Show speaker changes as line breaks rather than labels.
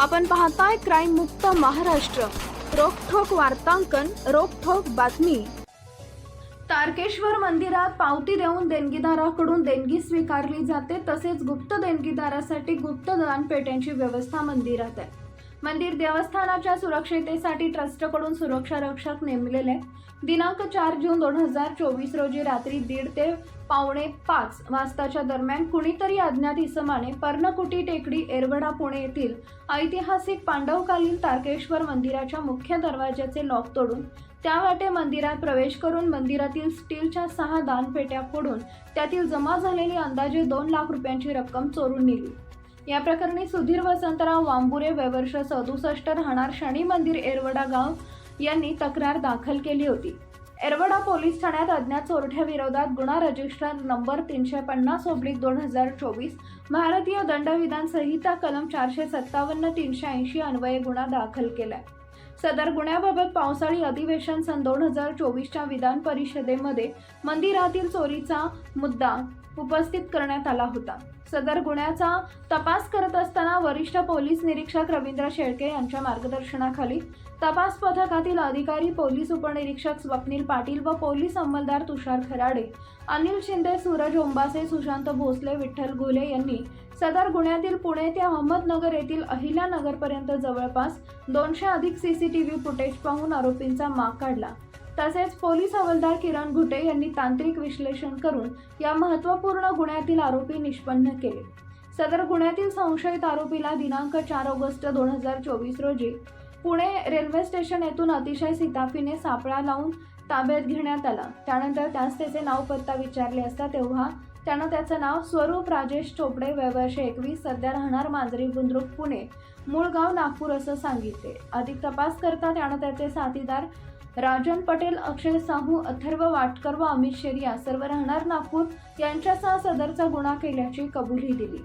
आपण पाहताय क्राईम मुक्त महाराष्ट्र. रोखोक वार्तांकन रोखोक बातमी. तारकेश्वर मंदिरात पावती देऊन देणगीदाराकडून देणगी स्वीकारली जाते तसेच गुप्त देणगीदारासाठी गुप्त दानपेट्यांची व्यवस्था मंदिरात आहे. मंदिर देवस्थानाच्या सुरक्षितेसाठी ट्रस्टकडून सुरक्षा रक्षक नेमलेले. दिनांक चार जून दोन हजार चोवीस रोजी रात्री दीड ते पावणे पाच वाजताच्या दरम्यान कुणीतरी अज्ञात इसमाने पर्णकुटी टेकडी एरवडा पुणे येथील ऐतिहासिक पांडवकालीन तारकेश्वर मंदिराच्या मुख्य दरवाजाचे लॉक तोडून त्या वाटे मंदिरात प्रवेश करून मंदिरातील स्टीलच्या सहा दानपेट्या फोडून त्यातील जमा झालेली अंदाजे दोन लाख रुपयांची रक्कम चोरून नेली. या प्रकरणी सुधीर वसंतराव वांबुरे वयवर्ष सदुसष्ट राहणार शनी मंदिर एरवडा गाव यांनी तक्रार दाखल केली होती. एरवडा पोलीस ठाण्यात अज्ञात चोरठ्याविरोधात गुन्हा रजिस्टर नंबर तीनशे पन्नास ओब्लिक दोन हजार चोवीस भारतीय दंडविधान संहिता कलम चारशे सत्तावन्न तीनशे ऐंशी अन्वये गुन्हा दाखल केलाय. सदर गुन्ह्याबाबत पावसाळी अधिवेशन सन दोन हजार चोवीसच्या विधान परिषदेमध्ये मंदिरातील चोरीचा मुद्दा उपस्थित करण्यात आला होता. सदर गुन्ह्याचा तपास करत असताना वरिष्ठ पोलीस निरीक्षक रवींद्र शेळके यांच्या मार्गदर्शनाखाली तपास पथकातील अधिकारी पोलीस उपनिरीक्षक स्वप्नील पाटील व पोलीस अंमलदार तुषार खराडे अनिल शिंदे सूरज ओंबासे सुशांत भोसले विठ्ठल घुले यांनी सदर गुन्ह्यातील पुणे ते अहमदनगर येथील अहिल्यानगरपर्यंत जवळपास दोनशे अधिक सीसीटीव्ही फुटेज पाहून आरोपींचा माग काढला. तसेच पोलीस हवालदार किरण घुटे यांनी तांत्रिक विश्लेषण करून या महत्त्वपूर्ण गुन्ह्यातील आरोपी निष्पन्न केले. सदर गुन्ह्यातील संशयित आरोपीला दिनांक चार ऑगस्ट दोन हजार चोवीस रोजी पुणे रेल्वे स्टेशन येथून अतिशय सिताफीने सापळा लावून ताब्यात घेण्यात आला. त्यानंतर त्यास त्याचे नाव पत्ता विचारले असता तेव्हा त्यानं त्याचं नाव स्वरूप राजेश चोपडे वयवर्षे एकवीस सध्या राहणार मांजरी बुद्रुक पुणे. मूळ गाव नागपूर असं सांगितले. अधिक तपास करता त्यानं त्याचे साथीदार राजन पटेल अक्षय साहू अथर्व वाटकर व अमित शेरिया सर्व राहणार नागपूर यांच्यासह सदरचा गुन्हा केल्याची कबुली दिली.